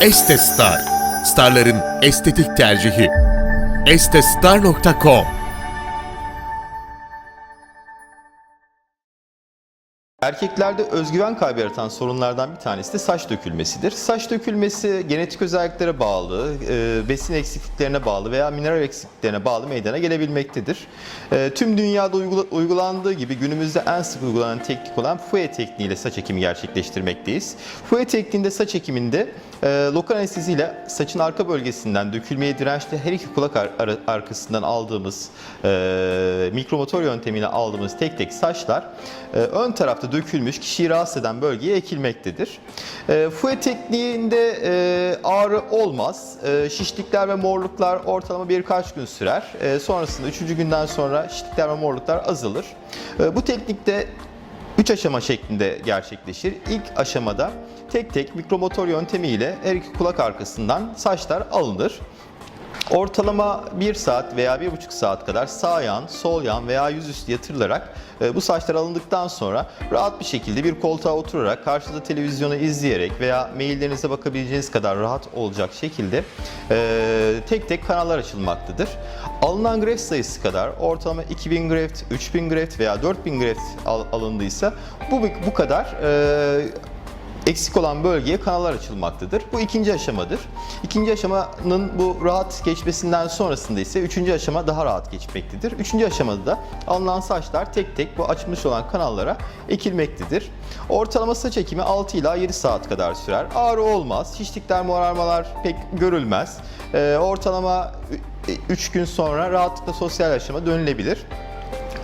Este Star. Starların estetik tercihi. Estestar.com Erkeklerde özgüven kaybı yaratan sorunlardan bir tanesi de saç dökülmesidir. Saç dökülmesi genetik özelliklere bağlı, e, besin eksikliklerine bağlı veya mineral eksikliklerine bağlı meydana gelebilmektedir. E, Tüm dünyada uygula- uygulandığı gibi günümüzde en sık uygulanan teknik olan FUE tekniğiyle saç ekimi gerçekleştirmekteyiz. FUE tekniğinde saç ekiminde e, lokal anesteziyle saçın arka bölgesinden dökülmeye dirençli her iki kulak ar- ar- arkasından aldığımız mikromotor yöntemiyle aldığımız tek tek saçlar ön tarafta dökülmüş kişiyi rahatsız eden bölgeye ekilmektedir. E, FUE tekniğinde e, ağrı olmaz. E, şişlikler ve morluklar ortalama birkaç gün sürer. E, sonrasında üçüncü günden sonra şişlikler ve morluklar azalır. E, bu teknikte 3 aşama şeklinde gerçekleşir. İlk aşamada tek tek mikromotor yöntemiyle her iki kulak arkasından saçlar alınır. Ortalama 1 saat veya 1,5 saat kadar sağ yan, sol yan veya yüzüstü yatırılarak e, bu saçlar alındıktan sonra rahat bir şekilde bir koltuğa oturarak karşıda televizyonu izleyerek veya maillerinize bakabileceğiniz kadar rahat olacak şekilde e, tek tek kanallar açılmaktadır. Alınan greft sayısı kadar ortalama 2000 greft, 3000 greft veya 4000 greft al- alındıysa bu bu kadar e, eksik olan bölgeye kanallar açılmaktadır. Bu ikinci aşamadır. İkinci aşamanın bu rahat geçmesinden sonrasında ise üçüncü aşama daha rahat geçmektedir. Üçüncü aşamada da alınan saçlar tek tek bu açılmış olan kanallara ekilmektedir. Ortalama saç ekimi 6 ila 7 saat kadar sürer. Ağrı olmaz, şişlikler, morarmalar pek görülmez. Ee, ortalama 3 gün sonra rahatlıkla sosyal yaşama dönülebilir.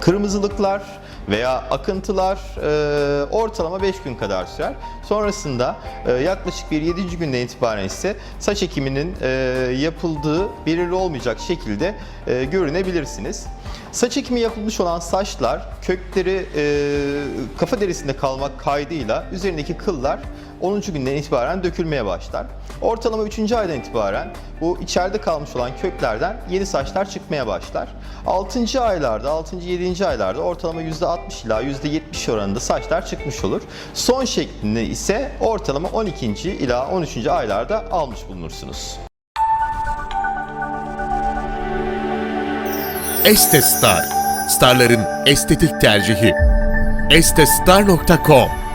Kırmızılıklar veya akıntılar e, ortalama 5 gün kadar sürer. Sonrasında e, yaklaşık bir 7. günden itibaren ise saç ekiminin e, yapıldığı belirli olmayacak şekilde e, görünebilirsiniz. Saç ekimi yapılmış olan saçlar kökleri e, kafa derisinde kalmak kaydıyla üzerindeki kıllar 10. günden itibaren dökülmeye başlar. Ortalama 3. aydan itibaren bu içeride kalmış olan köklerden yeni saçlar çıkmaya başlar. 6. aylarda, 6. 7. aylarda ortalama %60 ila %70 oranında saçlar çıkmış olur. Son şeklinde ise ortalama 12. ila 13. aylarda almış bulunursunuz. Este Star. Starların estetik tercihi. Estestar.com